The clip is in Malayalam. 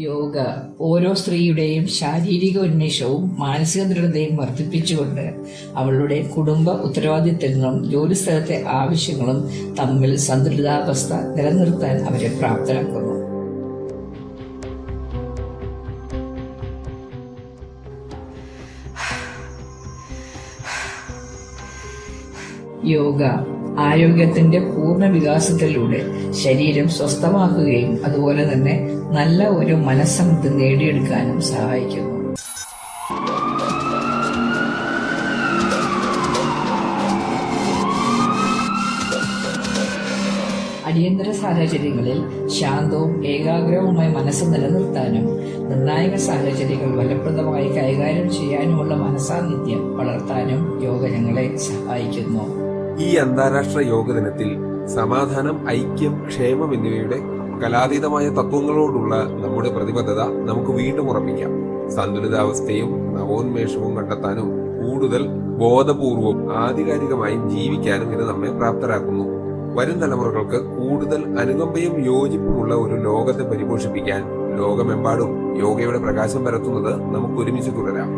യോഗ ഓരോ സ്ത്രീയുടെയും ശാരീരിക ഉന്മേഷവും മാനസിക ദൃഢതയും വർദ്ധിപ്പിച്ചുകൊണ്ട് അവളുടെ കുടുംബ ഉത്തരവാദിത്തങ്ങളും ജോലിസ്ഥലത്തെ ആവശ്യങ്ങളും തമ്മിൽ സന്തുലിതാവസ്ഥ നിലനിർത്താൻ അവരെ പ്രാപ്തരാക്കുന്നു. യോഗ ആരോഗ്യത്തിന്റെ പൂർണ വികാസത്തിലൂടെ ശരീരം സ്വസ്ഥമാക്കുകയും അതുപോലെ തന്നെ നല്ല ഒരു മനസ്സമൃദ്ധി നേടിയെടുക്കാനും സഹായിക്കുന്നു. അടിയന്തര സാഹചര്യങ്ങളിൽ ശാന്തവും ഏകാഗ്രവുമായ മനസ്സ് നിലനിർത്താനും നിർണായക സാഹചര്യങ്ങൾ ഫലപ്രദമായി കൈകാര്യം ചെയ്യാനുമുള്ള മനസാന്നിധ്യം വളർത്താനും യോഗ ഞങ്ങളെ സഹായിക്കുന്നു. ഈ അന്താരാഷ്ട്ര യോഗ ദിനത്തിൽ സമാധാനം ഐക്യം ക്ഷേമം എന്നിവയുടെ കലാതീതമായ തത്വങ്ങളോടുള്ള നമ്മുടെ പ്രതിബദ്ധത നമുക്ക് വീണ്ടും ഉറപ്പിക്കാം. സന്തുലിതാവസ്ഥയും നവോന്മേഷവും കണ്ടെത്താനും കൂടുതൽ ബോധപൂർവം ആധികാരികമായും ജീവിക്കാനും ഇത് നമ്മെ പ്രാപ്തരാക്കുന്നു. വരും തലമുറകൾക്ക് കൂടുതൽ അനുകമ്പയും യോജിപ്പുമുള്ള ഒരു ലോകത്തെ പരിപോഷിപ്പിക്കാൻ ലോകമെമ്പാടും യോഗയുടെ പ്രകാശം പരത്തുന്നത് നമുക്ക് ഒരുമിച്ച് തുടരാം.